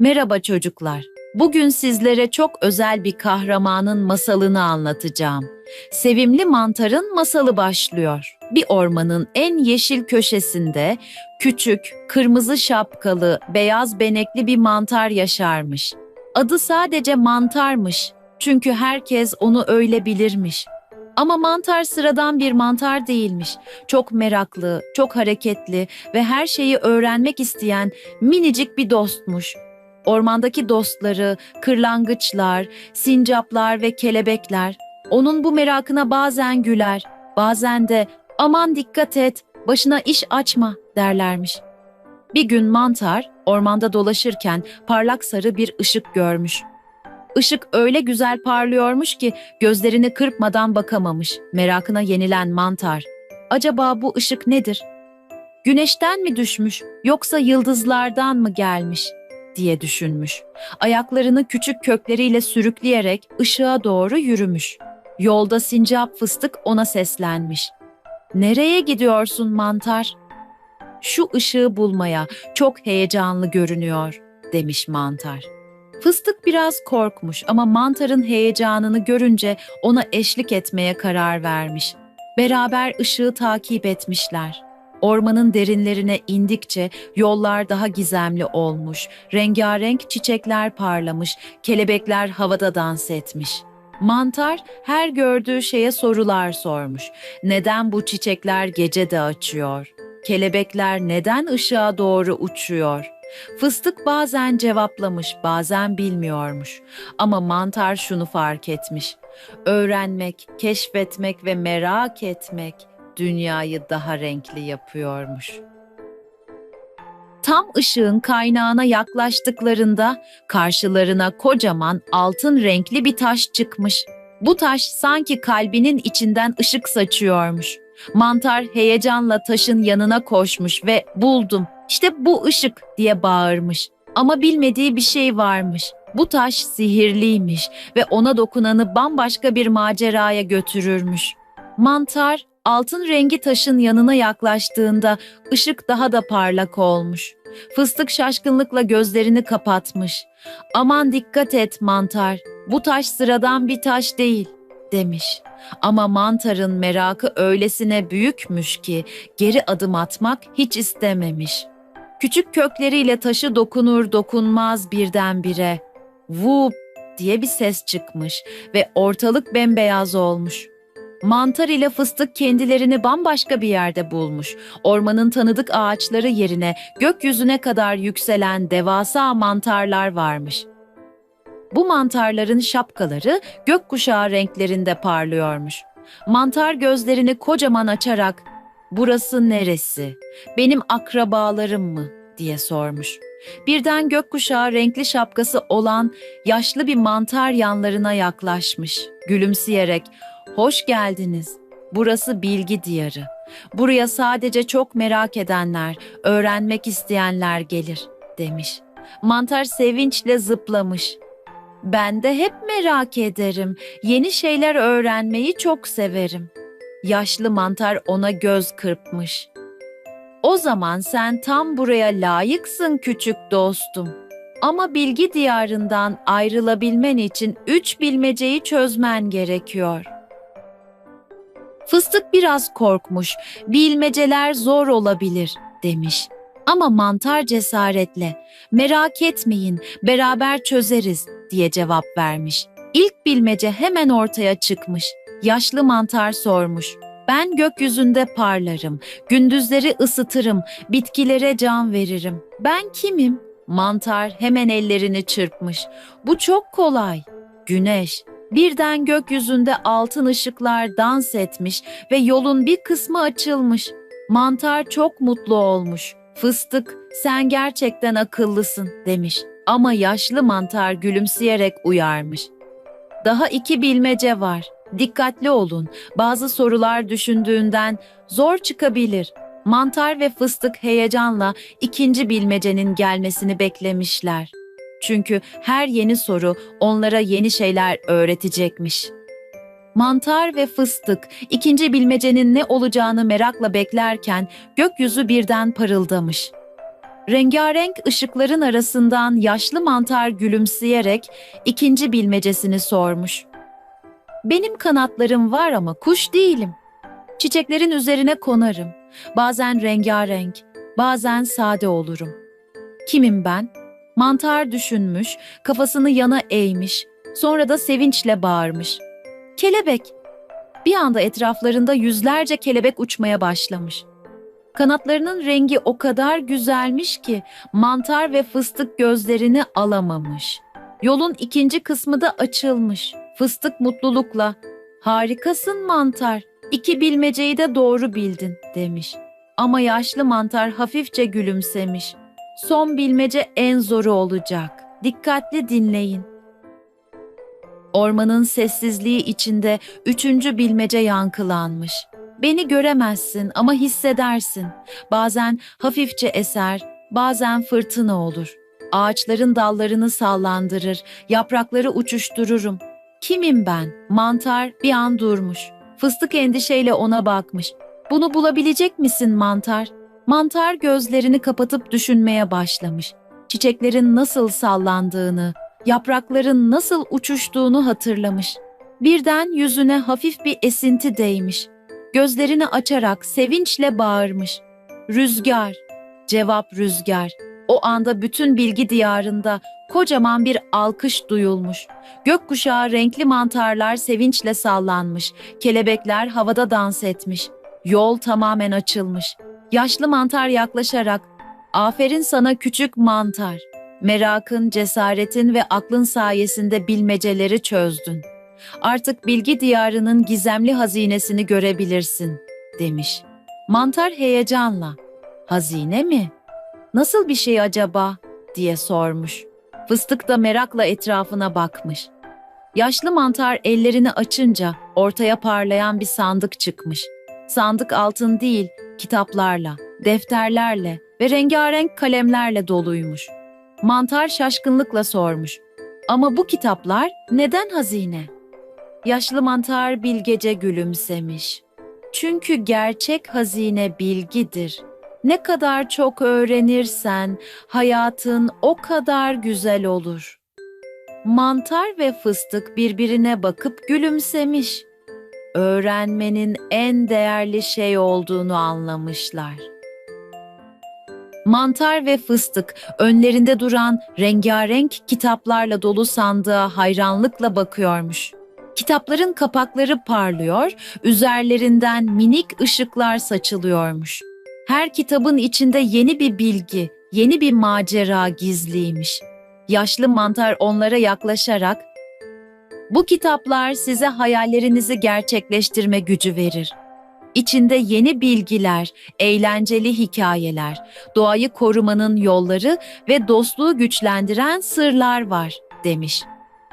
Merhaba çocuklar. Bugün sizlere çok özel bir kahramanın masalını anlatacağım. Sevimli mantarın masalı başlıyor. Bir ormanın en yeşil köşesinde küçük, kırmızı şapkalı, beyaz benekli bir mantar yaşarmış. Adı sadece mantarmış. Çünkü herkes onu öyle bilirmiş. Ama mantar sıradan bir mantar değilmiş. Çok meraklı, çok hareketli ve her şeyi öğrenmek isteyen minicik bir dostmuş. Ormandaki dostları, kırlangıçlar, sincaplar ve kelebekler onun bu merakına bazen güler, bazen de aman dikkat et, başına iş açma derlermiş. Bir gün mantar ormanda dolaşırken parlak sarı bir ışık görmüş. Işık öyle güzel parlıyormuş ki gözlerini kırpmadan bakamamış. Merakına yenilen mantar. Acaba bu ışık nedir? Güneşten mi düşmüş yoksa yıldızlardan mı gelmiş diye düşünmüş. Ayaklarını küçük kökleriyle sürükleyerek ışığa doğru yürümüş. Yolda sincap fıstık ona seslenmiş. Nereye gidiyorsun mantar? Şu ışığı bulmaya çok heyecanlı görünüyor demiş mantar. Fıstık biraz korkmuş ama mantarın heyecanını görünce ona eşlik etmeye karar vermiş. Beraber ışığı takip etmişler. Ormanın derinlerine indikçe yollar daha gizemli olmuş, rengarenk çiçekler parlamış, kelebekler havada dans etmiş. Mantar her gördüğü şeye sorular sormuş. Neden bu çiçekler gece de açıyor? Kelebekler neden ışığa doğru uçuyor? Fıstık bazen cevaplamış, bazen bilmiyormuş. Ama mantar şunu fark etmiş. Öğrenmek, keşfetmek ve merak etmek dünyayı daha renkli yapıyormuş. Tam ışığın kaynağına yaklaştıklarında karşılarına kocaman altın renkli bir taş çıkmış. Bu taş sanki kalbinin içinden ışık saçıyormuş. Mantar heyecanla taşın yanına koşmuş ve buldum. İşte bu ışık diye bağırmış. Ama bilmediği bir şey varmış. Bu taş sihirliymiş ve ona dokunanı bambaşka bir maceraya götürürmüş. Mantar altın rengi taşın yanına yaklaştığında ışık daha da parlak olmuş. Fıstık şaşkınlıkla gözlerini kapatmış. Aman dikkat et mantar, bu taş sıradan bir taş değil demiş. Ama mantarın merakı öylesine büyükmüş ki geri adım atmak hiç istememiş. Küçük kökleriyle taşı dokunur dokunmaz birdenbire. Vup diye bir ses çıkmış ve ortalık bembeyaz olmuş. Mantar ile fıstık kendilerini bambaşka bir yerde bulmuş. Ormanın tanıdık ağaçları yerine gökyüzüne kadar yükselen devasa mantarlar varmış. Bu mantarların şapkaları gökkuşağı renklerinde parlıyormuş. Mantar gözlerini kocaman açarak "Burası neresi? Benim akrabalarım mı?" diye sormuş. Birden gökkuşağı renkli şapkası olan yaşlı bir mantar yanlarına yaklaşmış. Gülümseyerek "Hoş geldiniz. Burası bilgi diyarı. Buraya sadece çok merak edenler, öğrenmek isteyenler gelir." demiş. Mantar sevinçle zıplamış. Ben de hep merak ederim. Yeni şeyler öğrenmeyi çok severim. Yaşlı mantar ona göz kırpmış. O zaman sen tam buraya layıksın küçük dostum. Ama bilgi diyarından ayrılabilmen için üç bilmeceyi çözmen gerekiyor. Fıstık biraz korkmuş. Bilmeceler zor olabilir demiş. Ama mantar cesaretle merak etmeyin beraber çözeriz diye cevap vermiş. İlk bilmece hemen ortaya çıkmış. Yaşlı mantar sormuş. Ben gökyüzünde parlarım, gündüzleri ısıtırım, bitkilere can veririm. Ben kimim? Mantar hemen ellerini çırpmış. Bu çok kolay. Güneş. Birden gökyüzünde altın ışıklar dans etmiş ve yolun bir kısmı açılmış. Mantar çok mutlu olmuş. Fıstık, sen gerçekten akıllısın demiş. Ama yaşlı mantar gülümseyerek uyarmış. Daha iki bilmece var. Dikkatli olun. Bazı sorular düşündüğünden zor çıkabilir. Mantar ve fıstık heyecanla ikinci bilmecenin gelmesini beklemişler. Çünkü her yeni soru onlara yeni şeyler öğretecekmiş. Mantar ve fıstık ikinci bilmecenin ne olacağını merakla beklerken gökyüzü birden parıldamış. Rengarenk ışıkların arasından yaşlı mantar gülümseyerek ikinci bilmecesini sormuş. Benim kanatlarım var ama kuş değilim. Çiçeklerin üzerine konarım. Bazen rengarenk, bazen sade olurum. Kimim ben? Mantar düşünmüş, kafasını yana eğmiş, sonra da sevinçle bağırmış. Kelebek! Bir anda etraflarında yüzlerce kelebek uçmaya başlamış. Kanatlarının rengi o kadar güzelmiş ki mantar ve fıstık gözlerini alamamış. Yolun ikinci kısmı da açılmış. Fıstık mutlulukla "Harikasın mantar. İki bilmeceyi de doğru bildin." demiş. Ama yaşlı mantar hafifçe gülümsemiş. Son bilmece en zoru olacak. Dikkatli dinleyin. Ormanın sessizliği içinde üçüncü bilmece yankılanmış. Beni göremezsin ama hissedersin. Bazen hafifçe eser, bazen fırtına olur. Ağaçların dallarını sallandırır, yaprakları uçuştururum. Kimim ben? Mantar bir an durmuş. Fıstık endişeyle ona bakmış. Bunu bulabilecek misin mantar? Mantar gözlerini kapatıp düşünmeye başlamış. Çiçeklerin nasıl sallandığını, yaprakların nasıl uçuştuğunu hatırlamış. Birden yüzüne hafif bir esinti değmiş. Gözlerini açarak sevinçle bağırmış. Rüzgar, cevap rüzgar. O anda bütün bilgi diyarında kocaman bir alkış duyulmuş. Gökkuşağı renkli mantarlar sevinçle sallanmış. Kelebekler havada dans etmiş. Yol tamamen açılmış. Yaşlı mantar yaklaşarak "Aferin sana küçük mantar. Merakın, cesaretin ve aklın sayesinde bilmeceleri çözdün. Artık bilgi diyarının gizemli hazinesini görebilirsin." demiş. Mantar heyecanla "Hazine mi? Nasıl bir şey acaba?" diye sormuş. Fıstık da merakla etrafına bakmış. Yaşlı mantar ellerini açınca ortaya parlayan bir sandık çıkmış. Sandık altın değil, kitaplarla, defterlerle ve rengarenk kalemlerle doluymuş. Mantar şaşkınlıkla sormuş. Ama bu kitaplar neden hazine? Yaşlı mantar bilgece gülümsemiş. Çünkü gerçek hazine bilgidir. Ne kadar çok öğrenirsen hayatın o kadar güzel olur. Mantar ve fıstık birbirine bakıp gülümsemiş. Öğrenmenin en değerli şey olduğunu anlamışlar. Mantar ve fıstık önlerinde duran rengarenk kitaplarla dolu sandığa hayranlıkla bakıyormuş. Kitapların kapakları parlıyor, üzerlerinden minik ışıklar saçılıyormuş. Her kitabın içinde yeni bir bilgi, yeni bir macera gizliymiş. Yaşlı mantar onlara yaklaşarak, "Bu kitaplar size hayallerinizi gerçekleştirme gücü verir. İçinde yeni bilgiler, eğlenceli hikayeler, doğayı korumanın yolları ve dostluğu güçlendiren sırlar var." demiş.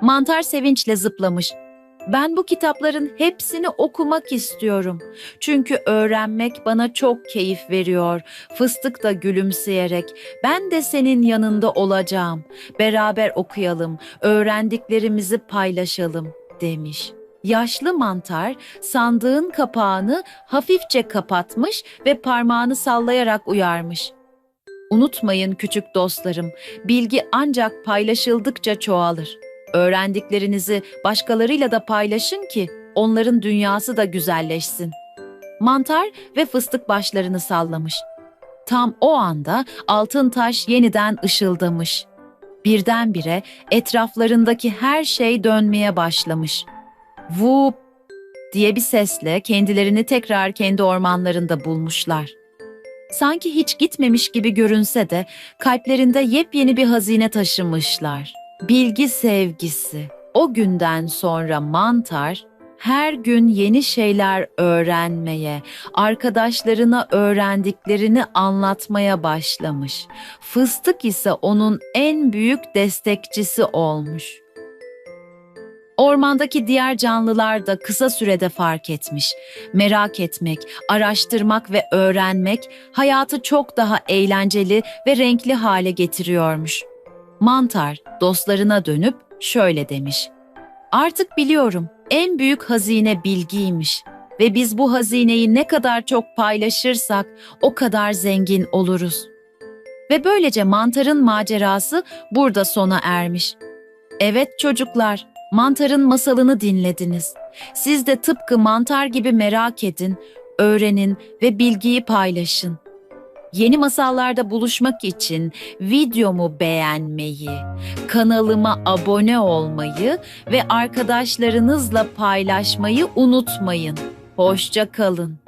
Mantar sevinçle zıplamış. Ben bu kitapların hepsini okumak istiyorum. Çünkü öğrenmek bana çok keyif veriyor. Fıstık da gülümseyerek ben de senin yanında olacağım. Beraber okuyalım, öğrendiklerimizi paylaşalım demiş. Yaşlı mantar sandığın kapağını hafifçe kapatmış ve parmağını sallayarak uyarmış. Unutmayın küçük dostlarım, bilgi ancak paylaşıldıkça çoğalır. Öğrendiklerinizi başkalarıyla da paylaşın ki onların dünyası da güzelleşsin. Mantar ve fıstık başlarını sallamış. Tam o anda altın taş yeniden ışıldamış. Birdenbire etraflarındaki her şey dönmeye başlamış. Vup diye bir sesle kendilerini tekrar kendi ormanlarında bulmuşlar. Sanki hiç gitmemiş gibi görünse de kalplerinde yepyeni bir hazine taşımışlar. Bilgi sevgisi. O günden sonra mantar her gün yeni şeyler öğrenmeye, arkadaşlarına öğrendiklerini anlatmaya başlamış. Fıstık ise onun en büyük destekçisi olmuş. Ormandaki diğer canlılar da kısa sürede fark etmiş. Merak etmek, araştırmak ve öğrenmek hayatı çok daha eğlenceli ve renkli hale getiriyormuş. Mantar dostlarına dönüp şöyle demiş. Artık biliyorum en büyük hazine bilgiymiş ve biz bu hazineyi ne kadar çok paylaşırsak o kadar zengin oluruz. Ve böylece mantarın macerası burada sona ermiş. Evet çocuklar, mantarın masalını dinlediniz. Siz de tıpkı mantar gibi merak edin, öğrenin ve bilgiyi paylaşın. Yeni masallarda buluşmak için videomu beğenmeyi, kanalıma abone olmayı ve arkadaşlarınızla paylaşmayı unutmayın. Hoşça kalın.